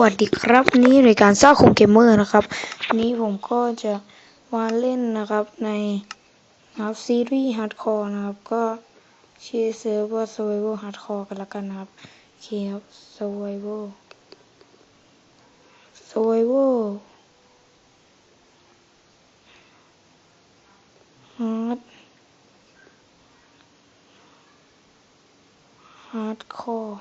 วัสดีครับนี่รายการซ่าคงเกมเมอร์นะครับนนี้ผมก็จะมาเล่นนะครับในนะครับซีรีส์ฮาร์ดคอร์นะครับ ก็ชื่อเซิร์ฟว่า survival hardcore กันละกันนะครับโอเคครับ survival survival hard hardcore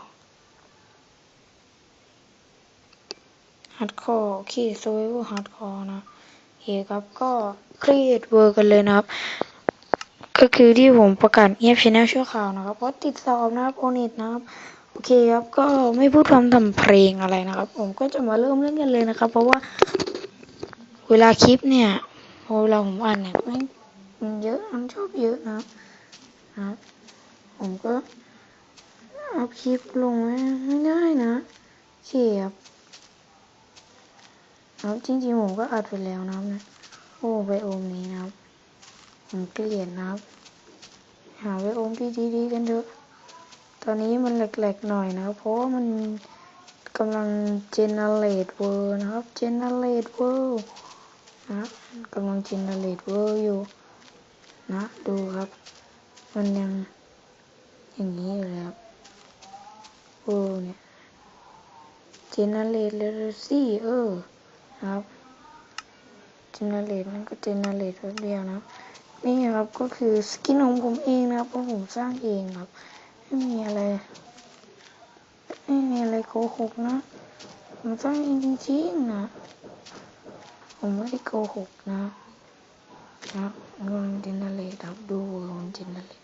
ฮาร์ดคอร์โอเคโซเวอร์ฮาร์ดคอร์นะโอเคครับก็ครีเอทเวอร์กันเลยนะครับ ก็คือที่ผมประกาศเงียบชแนลชั่วคราวนะครับเพราะติดสอบนะครับโอนิตนะครับโอเคครับก็ไม่พูดพร่ำทำเพลงอะไรนะครับ ผมก็จะมาเริ่มเล่นกันเลยนะครับ เพราะว่าเวลาคลิปเนี่ยพอเวลาผมอ่านเนี่ยมันเยอะมันชอบเยอะนะครับนะครับผมก็เอัพคลิปลงไม่ได้นะเคครับ ครับจริงๆผมก็อัดไปแล้วนะครับนะโอ้ไบโอมนี้นะครับผมเกลียดนะครับ หาไบโอมที่ดีๆกันเถอะตอนนี้มันแหลกๆหน่อยนะครับเพราะว่ามันกำลังเจเนเรตเวอร์นะครับเจเนเรตเวอร์นะกำลังเจเนเรตเวอร์อยู่นะดูครับ มันยังอย่างนี้อยู่เลยครับเวอร์เนี่ยเจเนเรตเลยสิเออ ครับเจเนเรตนั่นก็เจเนเรตแป๊บเดียวนะนี่ครับก็คือสกินของผมเองนะครับเพราะผมสร้างเองครับ ไม่มีอะไร ไม่มีอะไรโกหกนะ ผมสร้างเองจริงๆนะ ผมไม่ได้โกหกนะครับลองเจเนเรตครับดูลองเจเนเรต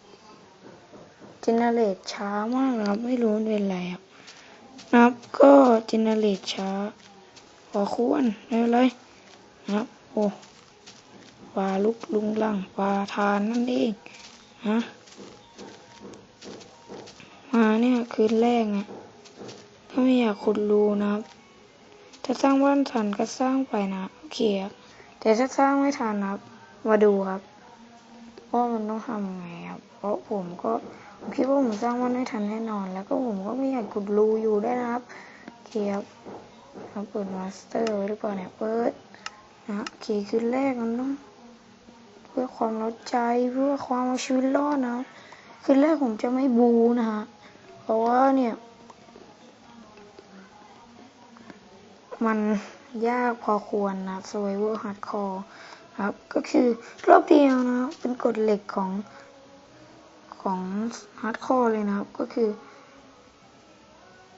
เจเนเรตช้ามากนะครับ ไม่รู้เป็นไรครับนะครับก็เจเนเรตช้า พอควรไม่เป็นไรนะครับ โอ้ปลาลุกลุงลังปลาทานนั่นเองฮะมาเนี่ยคืนแรกอะถ้าไม่อยากขุดรูนะครับจะสร้างบ้านทันก็สร้างไปนะโอเคครับแต่ถ้าสร้างไม่ทันนะครับ มาดูครับว่ามันต้องทำยังไงครับเพราะผมก็คิดว่าผมสร้างบ้านไม่ทันแน่นอน แล้วก็ผมก็ไม่อยากขุดรูอยู่ด้วยนะครับโอเคครับ เราเปิดมาสเตอร์ไว้หรือเปล่าเนี่ยเปิดนะโอเคคืนแรกมันต้องเพื่อความรัดใจเพื่อความเอาชีวิตรอดนะคืนแรกผมจะไม่บูนะฮะเพราะว่าเนี่ยมันยากพอควรนะ survival hardcore ครับก็คือรอบเดียวนะเป็นกฎเหล็กของของ hardcore เลยนะครับ ก็คือ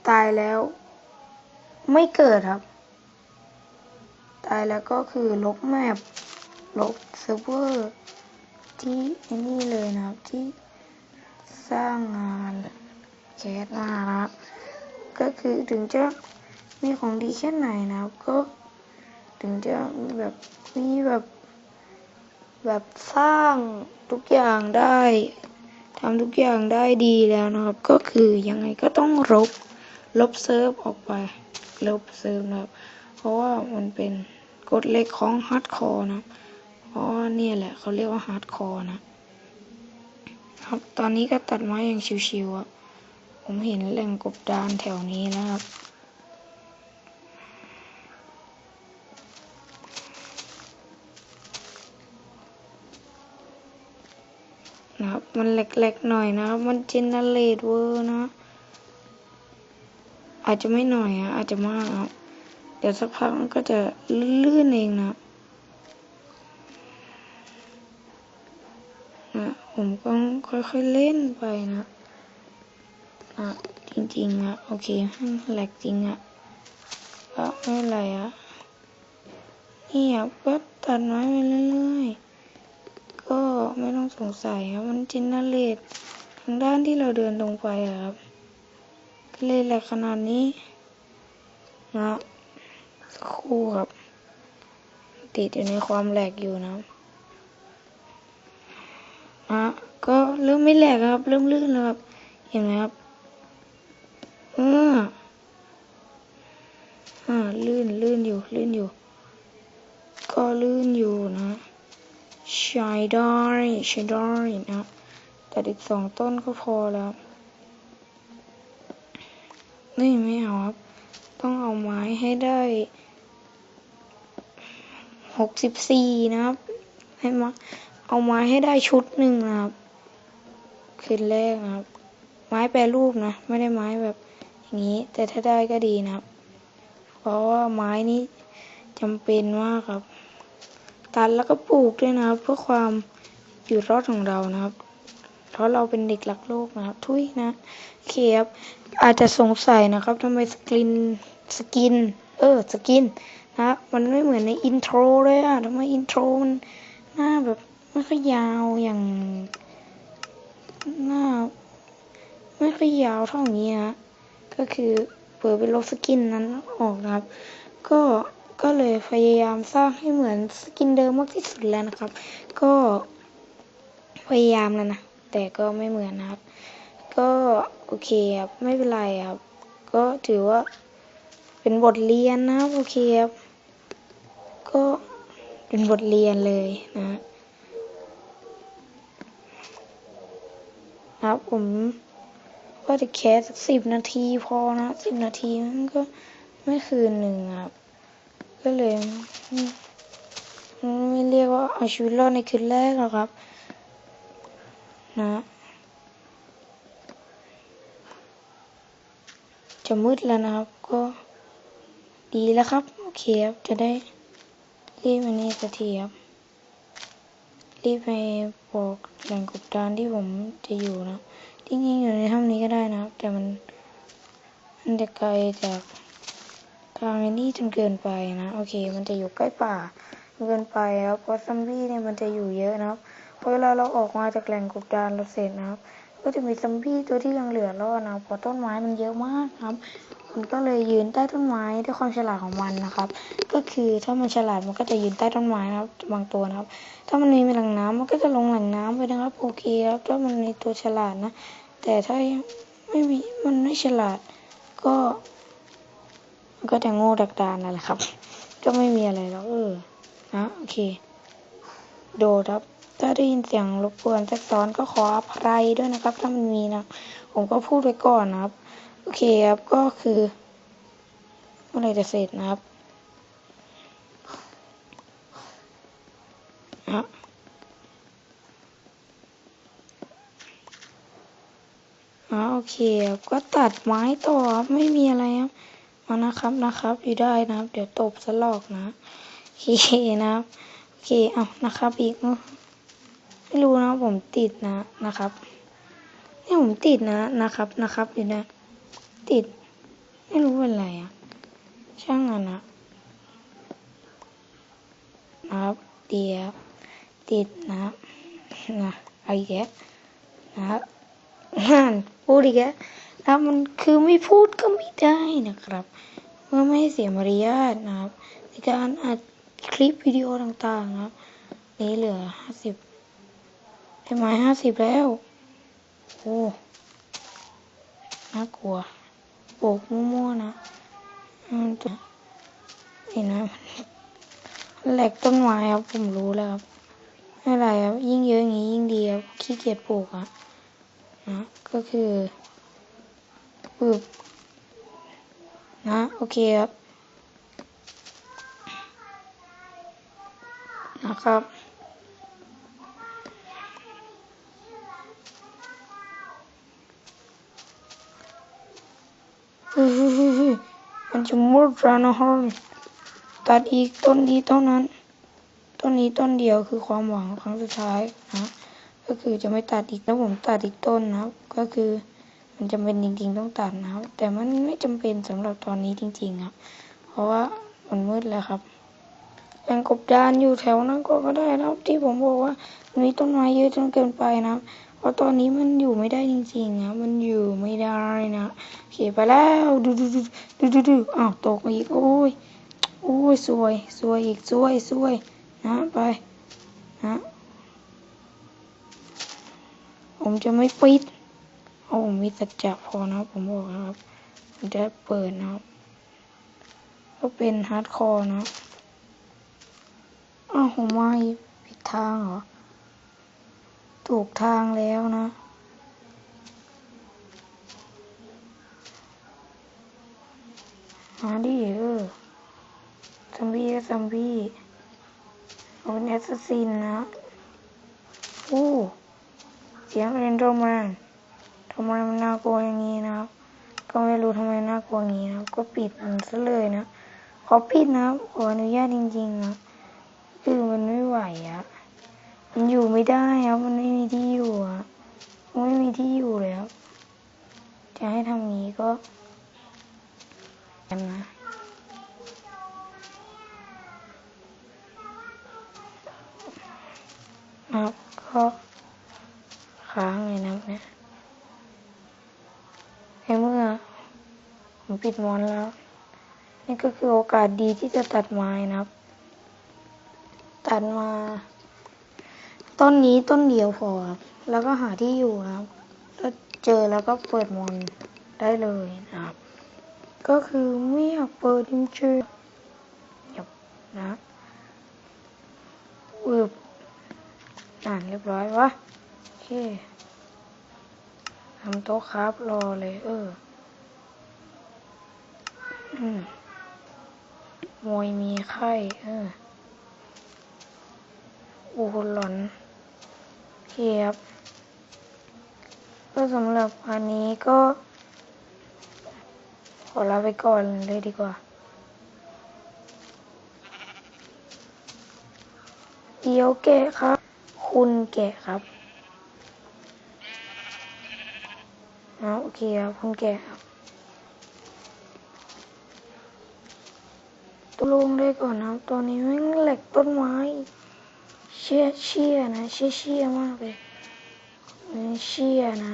ตายแล้ว ไม่เกิดครับ ตายแล้วก็คือลบแมปลบเซิร์ฟเวอร์ที่ไอ้นี่เลยนะครับที่สร้างงานแคสมานะครับ ก็คือถึงจะมีของดีแค่ไหนนะครับ ก็ถึงจะแบบมีแบบแบบสร้างทุกอย่างได้ทำทุกอย่างได้ดีแล้วนะครับ ก็คือยังไงก็ต้องลบลบเซิร์ฟออกไป ลบเซิร์ฟนะครับ เพราะว่ามันเป็นกฎเหล็กของฮาร์ดคอร์นะ เพราะว่าเนี่ยแหละเขาเรียกว่าฮาร์ดคอร์นะครับ ตอนนี้ก็ตัดไม้อย่างชิวๆอะ ผมเห็นแหล่งกบดานแถวนี้นะครับนะครับ มันแหลกๆหน่อยนะครับ มันเจเนเรตเวอร์นะ อาจจะไม่หน่อยอะอาจจะมากครับ เดี๋ยวสักพักมันก็จะลื่นเองนะนะผมก็ค่อยๆเล่นไปนะอะจริงๆอะโอเคแหลกจริงอะก็ไม่เป็นไรอะนี่อะก็ตัดไม้ไปเรื่อยๆก็ไม่ต้องสงสัยครับมันจินเนเรตทางด้านที่เราเดินตรงไปครับ เลยแหลกขนาดนี้นะคู่ครับ ติดอยู่ในความแหลกอยู่นะนะก็เริ่มไม่แหลกครับ เริ่มลื่นแล้วครับ เห็นไหมครับเอออ่าลื่นลื่นอยู่ลื่นอยู่ ก็ลื่นอยู่นะใช้ได้ใช้ได้นะแต่อีกสองต้นก็พอแล้ว นี่ไม่เอาครับ ต้องเอาไม้ให้ได้หกสิบสี่นะครับ ให้มาเอาไม้ให้ได้ชุดหนึ่งนะครับคืนแรกนะครับ ไม้แปรรูปนะ ไม่ได้ไม้แบบอย่างนี้ แต่ถ้าได้ก็ดีนะครับ เพราะว่าไม้นี้จำเป็นมากครับ ตัดแล้วก็ปลูกด้วยนะครับ เพื่อความอยู่รอดของเรานะครับ เพราะเราเป็นเด็กรักโลกนะครับ ทุยนะเคครับอาจจะสงสัยนะครับทำไมสกินสกิน เออสกินนะมันไม่เหมือนในอินโทรเลยอะทำไมอินโทรมันหน้าแบบไม่ค่อยยาวอย่างหน้าไม่ค่อยยาวเท่านี้ฮะก็คือเปิดเป็นลบสกินนั้นออกนะครับ ก็ก็เลยพยายามสร้างให้เหมือนสกินเดิมมากที่สุดแล้วนะครับ ก็พยายามแล้วนะ แต่ก็ไม่เหมือนครับ ก็โอเคครับ ไม่เป็นไรครับ ก็ถือว่าเป็นบทเรียนนะครับโอเคครับ ก็เป็นบทเรียนเลยนะครับผมก็จะแคสสักสิบนาทีพอนะสิบนาทีมันก็ไม่คืนหนึ่งครับ ก็เลยไม่ไม่เรียกว่าเอาชีวิตรอดในคืนแรกหรอกครับ นะจะมืดแล้วนะครับ ก็ดีแล้วครับ โอเคครับ จะได้รีบมานี่สักทีครับ รีบไปบอกแหล่งกบดานที่ผมจะอยู่นะจริงๆอยู่ในถ้ำนี้ก็ได้นะครับ แต่มันมันจะไกลจากทางนี้จนเกินไปนะ โอเค มันจะอยู่ใกล้ป่าเกินไปครับเพราะซัมบี้เนี่ยมันจะอยู่เยอะนะครับ เวลาเราออกมาจากแหล่งกบดานเราเสร็จนะครับ ก็จะมีซัมบี้ตัวที่ยังเหลือรอดนะเพราะต้นไม้มันเยอะมากครับมันก็เลยยืนใต้ต้นไม้ด้วยความฉลาดของมันนะครับ ก็คือถ้ามันฉลาดมันก็จะยืนใต้ต้นไม้นะครับบางตัวนะครับ ถ้ามันมีแหล่งน้ำมันก็จะลงแหล่งน้ำไปนะครับโอเคครับถ้ามันมีตัวฉลาดนะ แต่ถ้าไม่มีมันไม่ฉลาด ก็มันก็จะโง่ดักดานนั่นแหละครับ ก็ไม่มีอะไรแล้วเออนะโอเค โดดครับ ถ้าได้ยินเสียงรบกวนแทรกซ้อนก็ขออภัยด้วยนะครับ ถ้ามันมีนะ ผมก็พูดไว้ก่อนนะครับ โอเคครับ ก็คือเมื่อไรจะเสร็จนะครับนะอ่าโอเคครับก็ตัดไม้ต่อครับไม่มีอะไรครับมานะครับนะครับ อยู่ได้นะครับ เดี๋ยวตบสลอกนะโอเคนะครับโอเคเอานะครับอีกเไม่รู้นะผมติดนะนะครับนี่ผมติดนะนะครับนะครับอยู่นะ ติด ไม่รู้เป็นไรอะช่างมันนะนะครับเดียวติดนะนะไอ้แกนะครับนั่นพูดอีกแล้วนะมันคือไม่พูดก็ไม่ได้นะครับเพื่อไม่ให้เสียมารยาทนะครับในการอัดคลิปวิดีโอต่างๆนะครับนี้เหลือห้าสิบ ได้ไหมห้าสิบแล้ว โอ้น่ากลัวปลูกมั่วๆนะอืมตัวนี่นะมันแหลกต้นไม้ครับผมรู้แล้วครับไม่ไรครับยิ่งเยอะอย่างนี้ยิ่งดีครับขี้เกียจปลูกอะนะก็คือปลูกนะโอเคครับนะครับ เฮ้ยเฮ้ยเฮ้ยเฮ้ย มันจะมุดรานอาหารตัดอีกต้นนี้ต้นนั้น ต้นนี้ต้นเดียวคือความหวังครั้งสุดท้ายนะ ก็คือจะไม่ตัดอีกแล้วผมตัดอีกต้นนะครับ ก็คือมันจำเป็นจริง ๆ ต้องตัดนะครับ แต่มันไม่จำเป็นสำหรับตอนนี้จริง ๆ ครับ เพราะว่ามันมืดแล้วครับแหล่งกบดานอยู่แถวนั้นก็ได้นะครับที่ผมบอกว่ามีต้นไม้เยอะจนเกินไปนะครับ ราะตอนนี้มันอยู่ไม่ได้จริงๆนะ มันอยู่ไม่ได้นะโอเคไปแล้วดูดูดูดูดูดูอ้าวตกอีกโอ้ยโอ้ยสวยสวยอีกสวยสวยนะไปนะผมจะไม่ปิดเอาผมมีสัจจะพอนะผมบอกนะครับผมจะเปิดนะครับก็เป็นฮาร์ดคอร์นะอ้าวผมมาอีกผิดทางเหรอ ถูกทางแล้วนะ มาดิเออซอมบี้ก็ซอมบี้เอาเป็นแอสซัสซินนะโอ้เสียงเรนโดแมนทำไมมันน่ากลัวอย่างนี้นะครับ ก็ไม่รู้ทำไมน่ากลัวอย่างนี้นะครับ ก็ปิดมันซะเลยนะ ขอปิดนะครับ ขออนุญาตจริงๆนะ คือมันไม่ไหวอะ มันอยู่ไม่ได้ครับ มันไม่มีที่อยู่อะมันไม่มีที่อยู่เลยครับจะให้ทำงี้ก็กันนะครับก็ค้างเลยนะเนี่ยในเมื่อ ผมปิดมอนแล้ว นี่ก็คือโอกาสดีที่จะตัดไม้นะครับ ตัดมา ต้นนี้ต้นเดียวพอครับ แล้วก็หาที่อยู่ครับถ้าเจอแล้วก็เปิดมอนได้เลยนะครับ ก็คือไม่อยากเปิดจริงๆหยบนะอึบอ่านเรียบร้อยวะโอเคทำโต๊ะครับรอเลยเอออืมมวยมีไข้ เออโอ้โหหลอน เทียบก็สำหรับอันนี้ก็ ขอลาไปก่อนเลยดีกว่า เดี๋ยวแกะครับ คุณแกะครับเอาโอเคครับคุณแกะครับตัวลงได้ก่อนนะครับตอนนี้แม่งแหลกต้นไม้ เชี่ยเชี่ยนะเชี่ยเชี่ยมากเลยเชี่ยนะ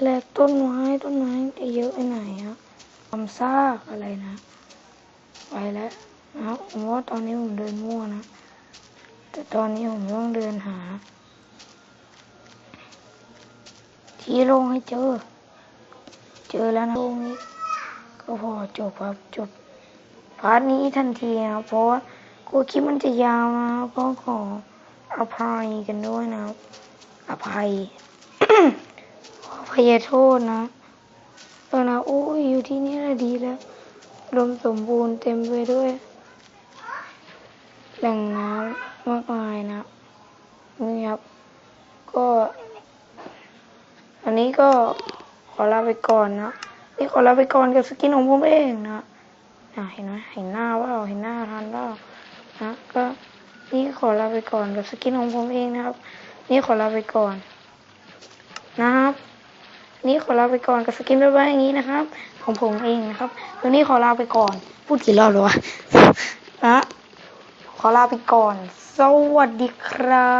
แหลกต้นไม้ต้นไม้จะเยอะไปไหนครับความซากอะไรนะ ไปแล้วนะครับผมว่าตอนนี้ผมเดินมั่วนะ แต่ตอนนี้ผมต้องเดินหา ที่โล่งให้เจอ เจอแล้วนะโล่งนี้ก็พอจบครับจบพาร์ทนี้ทันทีนะครับเพราะว่า กลัวคลิปมันจะยาวนะก็ขออภัยกันด้วยนะ อภัยขอภัยโทษนะตอนนะโอ้ยอยู่ที่นี่แหละดีแล้วอุดมสมบูรณ์เต็มไปด้วย แหล่งน้ำมากมายนะนี่ครับก็ อันนี้ก็ขอลาไปก่อนนะนี่ขอลาไปก่อนกับสกินของผมเองนะอะเห็นไหมเห็นหน้าว่าเห็นหน้าทันว่า นะก็นี่ขอลาไปก่อนกับสกินของผมเองนะครับ นี่ขอลาไปก่อน นะครับนี่ขอลาไปก่อนกับสกินบ๊ายบายอย่างนี้นะครับ ของผมเองนะครับวันนี้ขอลาไปก่อน พูดกี่รอบแล้ววะนะขอลาไปก่อน สวัสดีครั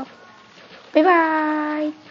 บ บ๊ายบาย